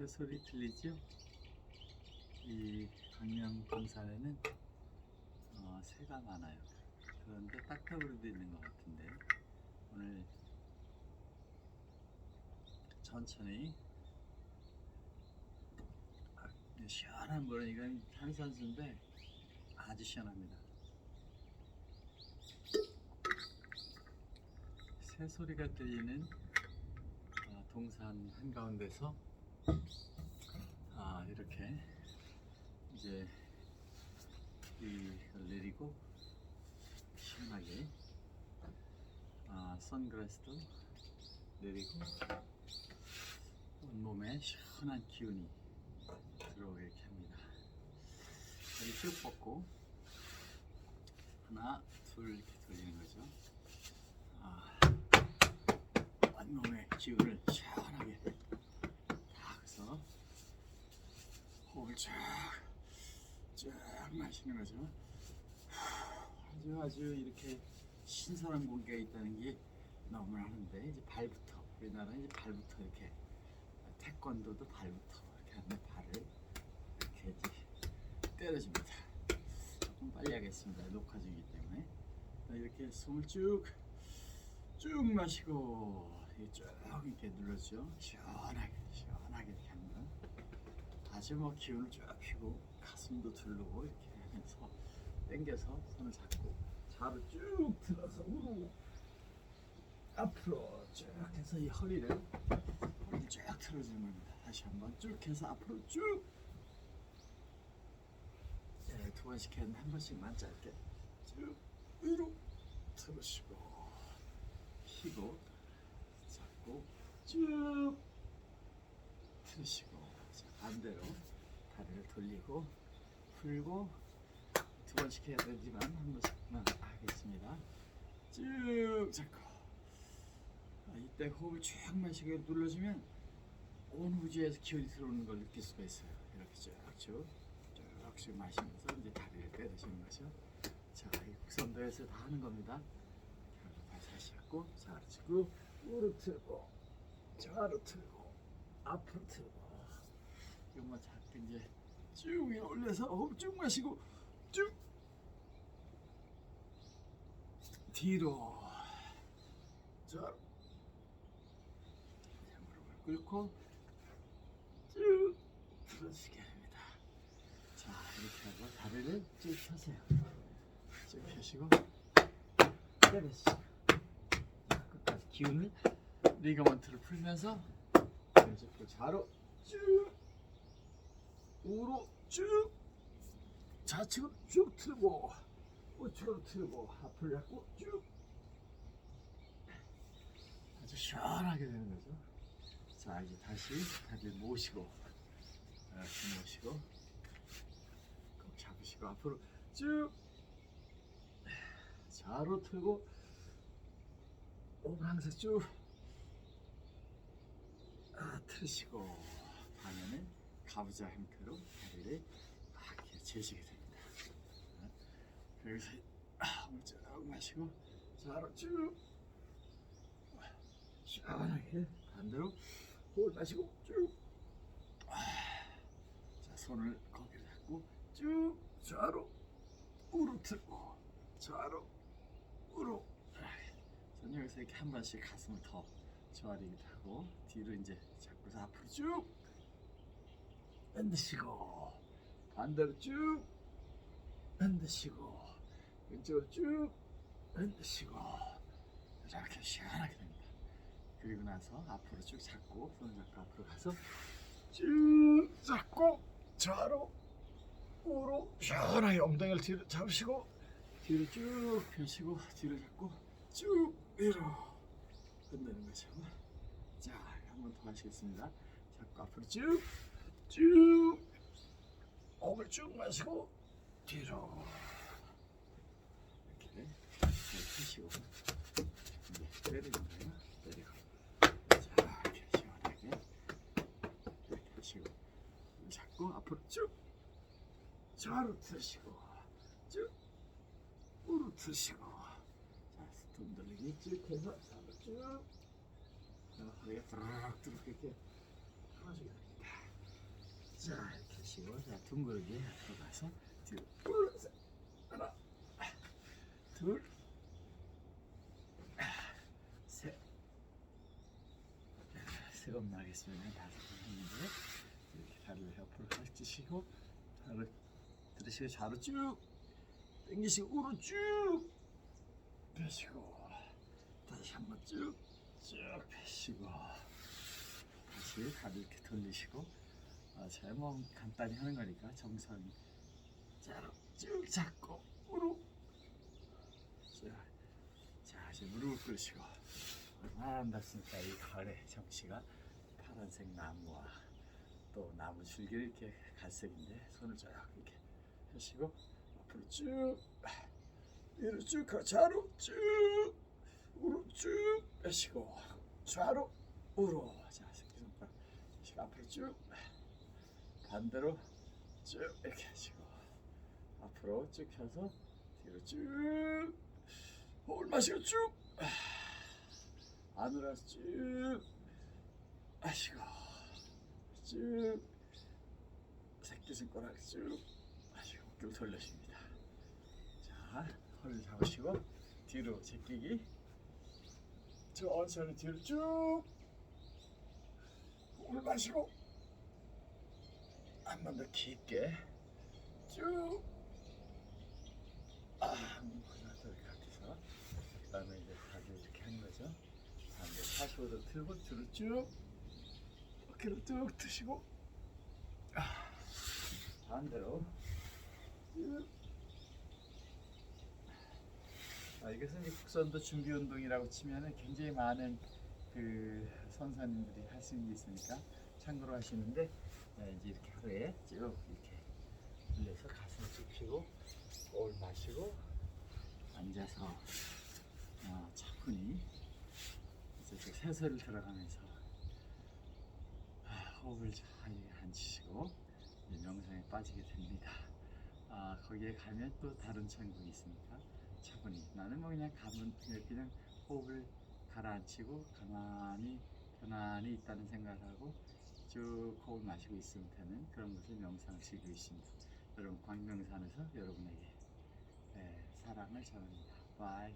새소리 들리죠? 이 강릉 동산에는 어, 새가 많아요. 그런데 딱따구리도 있는 것 같은데 오늘 천천히 아, 시원한 물은 이건 탄산수인데 아주 시원합니다. 새 소리가 들리는 어, 동산 한가운데서 아 이렇게 이제 이걸 내리고 시원하게 아 선글라스도 내리고 온몸에 시원한 기운이 들어오게 합니다. 다리 쭉 뻗고 하나 둘 이렇게 돌리는 거죠. 아, 온몸의 기운을 시원하게 딱 해서 호흡을 쫙, 쫙 마시는 거죠. 아주 아주 이렇게 신선한 공기가 있다는 게 너무나는데 이제 발부터 우리나라는 이제 발부터 이렇게 태권도도 발부터 이렇게 하는데 발을 이렇게 이제 때려줍니다. 조금 빨리 하겠습니다. 녹화 중이기 때문에 자, 이렇게 숨을 쭉쭉 마시고 이쭉 이렇게 눌러주죠. 시원하게 시원하게 뭐 기운을 쭉 피고 가슴도 두르고 이렇게 하면서 당겨서 손을 잡고 좌로 쭉 들어서 앞으로 쭉 해서 이 허리를 허리를 쭉 틀어주는 겁니다. 다시 한번 쭉 해서 앞으로 쭉 네, 두 번씩 했는데 한 번씩만 짧게 쭉 위로 틀으시고 피고 잡고 쭉 틀으시고 자, 반대로 다리를 돌리고 풀고 두 번씩 해야 되지만 한 번씩만 하겠습니다. 쭉 잡고 아, 이때 호흡을 쭉 마시고 눌러주면 온 우주에서 기운이 들어오는 걸 느낄 수가 있어요. 이렇게 쭉쭉 쭉쭉 마시면서 이제 다리를 때리시는 거죠. 자, 이 국선도에서 다 하는 겁니다. 다시 다시 잡고 좌로 치고 우로 틀고 좌로 틀고 앞으로 틀고 이것만 자꾸 이제 쭉 올려서 호흡 쭉 마시고 쭉 뒤로. 자. 무릎을 꿇고 쭉 들어주게 합니다. 자 이렇게 하고 다리를 쭉 펴세요. 쭉 펴시고 때려주시고 자, 끝까지 기운을 리가먼트를 풀면서 왼쪽으로 좌로 쭉 우로 쭉. 좌측으로 쭉 틀고 우측으로 틀고 앞을 잡고 쭉. 아주 시원하게 되는 거죠. 자 이제 다시 다리를 모시고 이렇게 모시고. 꼭 잡으시고 앞으로 쭉. 좌로 틀고 항상 쭉. 아, 틀으시고 다음에는 가부좌 형태로 다리를 이렇게 재시게 됩니다. 어? 여기서 한번 쭉 마시고 좌로 쭉 시원하게 반대로 호흡 마시고 쭉 자, 손을 거기를 잡고 쭉 좌로 우로 틀고 좌로 우로 전 여기서 이렇게 한 번씩 가슴을 더 조아리기도 하고 뒤로 이제 잡고서 앞으로 쭉 흔드시고 반대로 쭉 흔드시고 왼쪽으로 쭉 흔드시고 이렇게 시원하게 됩니다. 그리고 나서 앞으로 쭉 잡고 손을 잡고 앞으로 가서 쭉 잡고 좌로 우로 시원하게 엉덩이를 뒤로 잡으시고 뒤로 쭉 펴시고 뒤로 잡고 쭉 위로 흔드는 거죠. 자, 한 번 더 하시겠습니다. 잡고 앞으로 쭉, 쭉, 호흡을 쭉 마시고 뒤로 이렇게 잘 펴시고 이제 때리는 거예요. 때리고. 자, 이렇게 시원하게 이렇게 하시고. 잡고 앞으로 쭉 좌로 트시고 쭉 우로 트시고. 자, 스톤 돌리기 쭉 해서 좌로 쭉. 자, 허리가 드르륵 드르륵 이렇게. 됩니다. 자 이렇게 하시고 자 둥그르게 앞으로 가서 뒤로 올라서 하나 둘 셋. 세번 나겠습니다. 다섯 번 했는데 이렇게 다리를 옆으로 펼치시고 다리를 들으시고 좌로 쭉 당기시고 우로 쭉 펴시고 다시 한번 쭉쭉 펴시고 다시 다리 이렇게 돌리시고 아, 제몸 간단히 하는 거니까 정선 자로 쭉 잡고 우로 자, 자 이제 무릎을 꿇으시고. 얼마나 아름답습니까 이 가을에 정씨가? 파란색 나무와 또 나무 줄기 이렇게 갈색인데 손을 쫙 이렇게 하시고 앞으로 쭉 위로 쭉 가, 좌로 쭉 우로 쭉 빼시고 좌로 우로. 자 새끼손가락 앞으로 쭉 반대로 쭉 이렇게 하시고 앞으로 쭉 펴서 뒤로 쭉 호흡을 마시고 쭉 안으로 쭉 하시고 쭉 새끼손가락 쭉 하시고 어깨를 돌려줍니다. 자 허리를 잡으시고 뒤로 제끼기. 천천히 뒤로 쭉 호흡을 마시고 한 번 더 깊게. 쭉. 아, 이렇게 같아서. 그다음에 이제 다리 이렇게 하는 거죠. 반대 45도 틀고 뒤로 쭉. 어깨를 쭉 드시고. 아, 반대로. 쭉. 아, 이것은 국선도 준비 운동이라고 치면은 굉장히 많은 그 선사님들이 할 수 있는 게 있으니까 참고로 하시는데 네, 이제 이렇게 하루에 쭉 이렇게 돌려서 가슴 쭉 펴고 호흡을 마시고 앉아서 어, 차분히 이제 그 세서를 들어가면서 아, 호흡을 잘 앉히시고 명상에 빠지게 됩니다. 아, 거기에 가면 또 다른 천국이 있으니까 차분히 나는 뭐 그냥 가면 그냥 호흡을 가라앉히고 가만히 편안히 있다는 생각을 하고 쭉 호흡 마시고 있으면 되는 그런 것을 명상을 즐기고 있습니다. 여러분 광명산에서 여러분에게 예, 사랑을 전합니다. 바이.